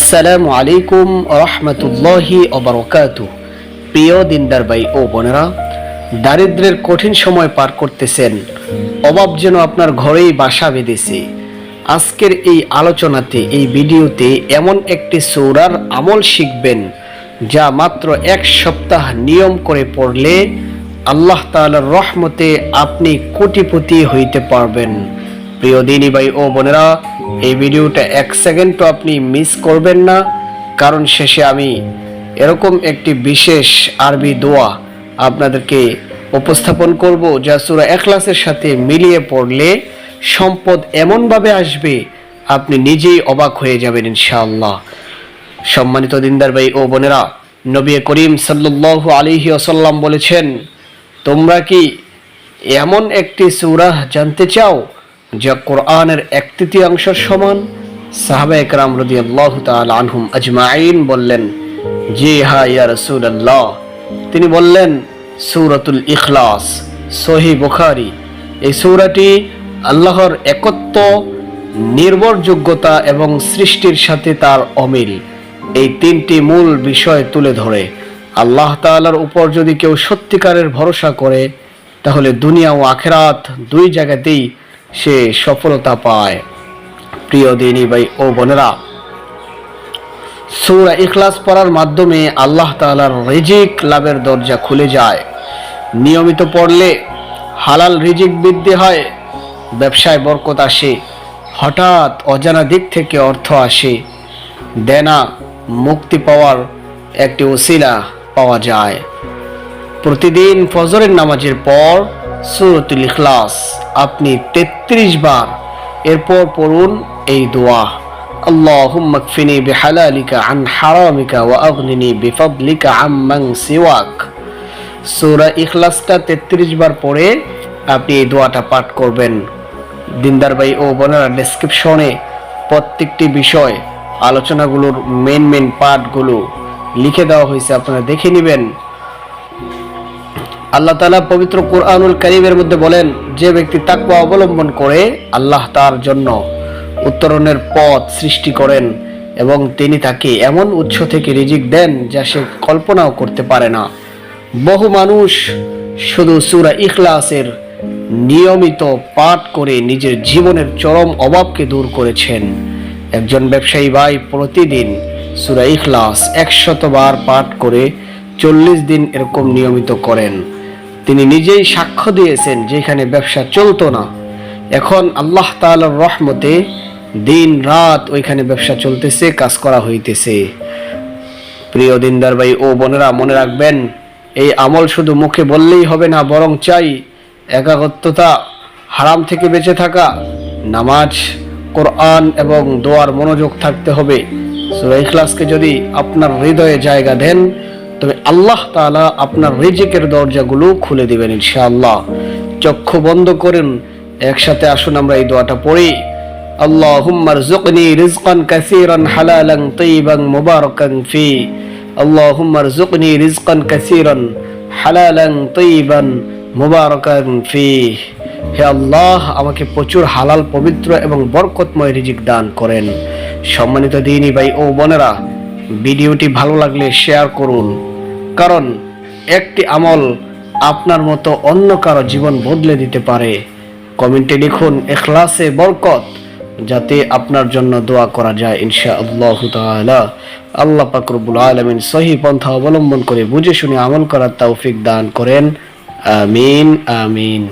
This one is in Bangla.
আসসালামু আলাইকুম রহমতুল্লাহি অবরকাত প্রিয় দিনদার ভাই ও বোনেরা, দারিদ্রের কঠিন সময় পার করতেছেন। অভাব যেন আপনার ঘরেই বাসা বেঁধেছে। আজকের এই আলোচনাতে, এই ভিডিওতে এমন একটি সৌরার আমল শিখবেন, যা মাত্র এক সপ্তাহ নিয়ম করে পড়লে আল্লাহ তাআলার রহমতে আপনি কোটিপতি হইতে পারবেন। প্রিয় দিনী ভাই ও বোনেরা, এই ভিডিওটা এক সেকেন্ডও আপনি মিস করবেন না, কারণ শেষে আমি এরকম একটি বিশেষ আরবি দোয়া আপনাদেরকে উপস্থাপন করব যা সুরা এখলাসের সাথে মিলিয়ে পড়লে সম্পদ এমনভাবে আসবে, আপনি নিজেই অবাক হয়ে যাবেন ইনশাআল্লাহ। সম্মানিত দিনদার ভাই ও বোনেরা, নবী করিম সাল্লাল্লাহু আলাইহি ওয়াসাল্লাম বলেছেন, তোমরা কি এমন একটি সূরা জানতে চাও যা কোরআনের এক তৃতীয়াংশের সমান। সাহাবা একরাম রাদিয়াল্লাহু তাআলা আনহুম আজমাইন বললেন, জি হা, ইয়া রাসূলুল্লাহ। তিনি বললেন, সূরাতুল ইখলাস সহি বুখারী, এই সূরাটি আল্লাহর একত্ব, নির্ভরযোগ্যতা এবং সৃষ্টির সাথে তার অমিল। এই তিনটি মূল বিষয় তুলে ধরে। আল্লাহ তাআলার উপর যদি কেউ সত্যিকারের ভরসা করে, তাহলে দুনিয়া ও আখেরাত দুই জায়গাতেই সে সফলতা পায়। প্রিয় দিনী ভাই ও বোনেরা, সূরা ইখলাস পড়ার মাধ্যমে আল্লাহ তাআলার রিজিক লাভের দরজা খুলে যায়। নিয়মিত পড়লে হালাল রিজিক বৃদ্ধি হয়, ব্যবসায় বরকত আসে, হঠাৎ অজানা দিক থেকে অর্থ আসে, দেনা মুক্তি পাওয়ার একটি ওসিলা পাওয়া যায়। প্রতিদিন ফজরের নামাজের পর সুরতুল ইখলাস আপনি ৩৩ বার এরপর পড়ুন এই দোয়া اللهم اكفني بحلالك عن حرامك واغنني بفضلك عمن سواك সূরা ইখলাসটা 33 বার পড়ে আপনি এই দোয়াটা পাঠ করবেন দিনদার ভাই ও বোনেরা ডেসক্রিপশনে প্রত্যেকটি বিষয় আলোচনাগুলোর মেন মেন পার্টগুলো লিখে দেওয়া হয়েছে আপনারা দেখে নেবেন আল্লাহ তালা পবিত্র কোরআনুল করিমের মধ্যে বলেন, যে ব্যক্তি তাকুয়া অবলম্বন করে আল্লাহ তার জন্য উত্তরণের পথ সৃষ্টি করেন এবং তিনি তাকে এমন উৎস থেকে রিজিক দেন যা সে কল্পনাও করতে পারে না। বহু মানুষ শুধু সুরা ইখলাসের নিয়মিত পাঠ করে নিজের জীবনের চরম অভাবকে দূর করেছেন। একজন ব্যবসায়ী ভাই প্রতিদিন সুরা ইখলাস একশতবার পাঠ করে চল্লিশ দিন এরকম নিয়মিত করেন। তিনি নিজেই সাক্ষ্য দিয়েছেন যেখানে ব্যবসা চলতো না। এখন আল্লাহ তাআলার রহমতে দিন রাত ওইখানে ব্যবসা চলতেছে, কাজ করা হইতেছে। প্রিয় দিনদার ভাই ও বোনেরা, মনে রাখবেন, এই আমল শুধু মুখে বললেই হবে না, বরং চাই একাগ্রতা হারাম থেকে বেঁচে থাকা, নামাজ, কোরআন এবং দোয়ার মনোযোগ থাকতে হবে। সূরা ইখলাসকে যদি আপনার হৃদয়ে জায়গা দেন তবে আল্লাহ তাআলা আপনার রিজিকের দরজাগুলো খুলে দিবেন ইনশাআল্লাহ চক্ষু বন্ধ করেন একসাথে আসুন আমরা এই দোয়াটা পড়ি اللهم ارزقني رزقا كثيرا حلالا طيبا مباركا فيه اللهم ارزقني رزقا كثيرا حلالا طيبا مباركا فيه হে আল্লাহ আমাকে প্রচুর হালাল পবিত্র এবং বরকতময় রিজিক দান করেন সম্মানিত দিনী ভাই ও বোনেরা ভিডিওটি ভালো লাগলে শেয়ার করুন। কারণ একটি আমল আপনার মতো অন্য কারও জীবন বদলে দিতে পারে। কমেন্টে লিখুন এখলাসে বরকত যাতে আপনার জন্য দোয়া করা যায় ইনশা আল্লাহ আল্লাহ পাকরবুল আলমিন সহি পন্থা অবলম্বন করে বুঝে শুনে আমল করার তৌফিক দান করেন। আমিন আমিন।